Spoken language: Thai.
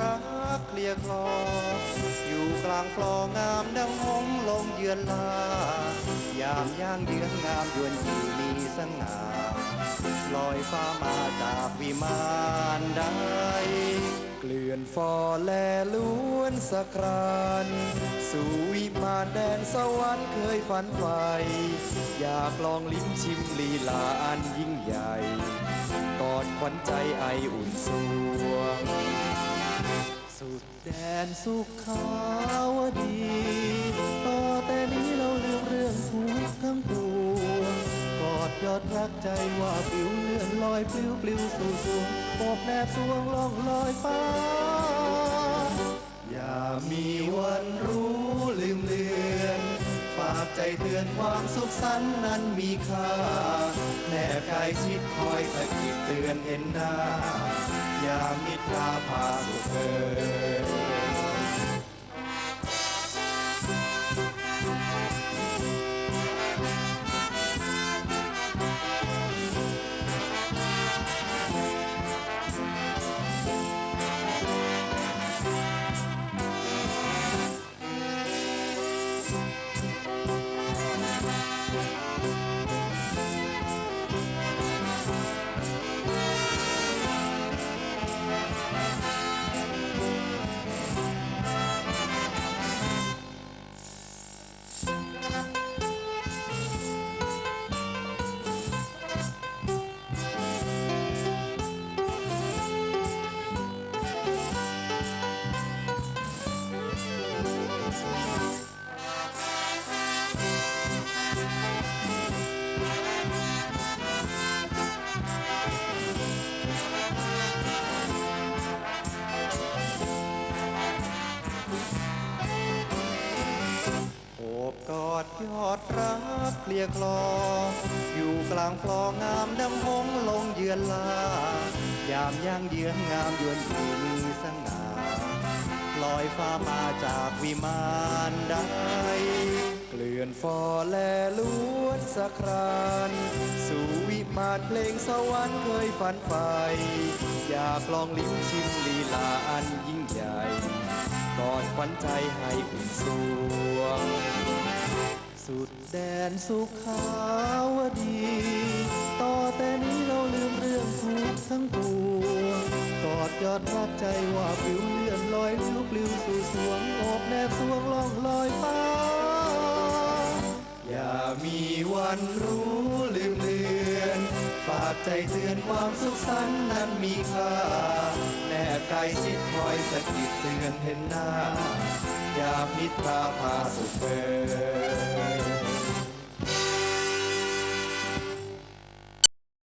รักเคลียคลอ อยู่กลางคลองงามดังหงลงเยือนลา ยามย่างเยือนงามยวนยีมีสง่าลอยฟ้ามาจากวิมานใด เกลื่อนฟอแลล้วนสครานสู่วิมานแดนสวรรค์เคยฝันใฝ่อยากลองลิ้มชิมลีลาอันยิ่งใหญ่ กอดขวัญใจไออุ่นสวง สุดแดนสุขขาวดี ต่อแต่นี้เราลืมเรื่องทุกข์ทั้งปวงกอดยอดรักใจว่าปลิวเลื่อนลอยปลิวปลิวสู่สูงโอบแนบสวงล่องลอยฟ้า นความสุขสันนั้นมีค่าแนบกายชิดคอยสะกิดเตือนเห็นหน้าอย่ามิตราพาสุขเกิน ยอดรักเคลียคลออยู่กลางคลองงามดังหงลงเยือนลา ยามย่างเยือนงามยวนอยู่มีสง่าลอยฟ้ามาจากวิมานใดเกลื่อนฟอแลล้วนสะครานสู่วิมานเพลงสวรรค์เคยฝันใฝ่อยากลองลิ้มชิมลีลาอันยิ่งใหญ่กอดขวัญใจให้อุ่นสวง สุดแดนสุขาวดี ต่อแต่นี้เราลืมเรื่องทุกข์ทั้งปวงกอดยอดรักใจว่าปลิวเลื่อนลอยลิ้วปลิวสู่สวงอบแนบสวงล่องลอยฟ้า อย่ามีวันรู้ลืมเลือน ฝากใจเตือนความสุขสันต์นั้นมีค่า แนบกายชิดคอยสะกิดเตือนเห็นหน้า อย่ามิตราพาสุขเ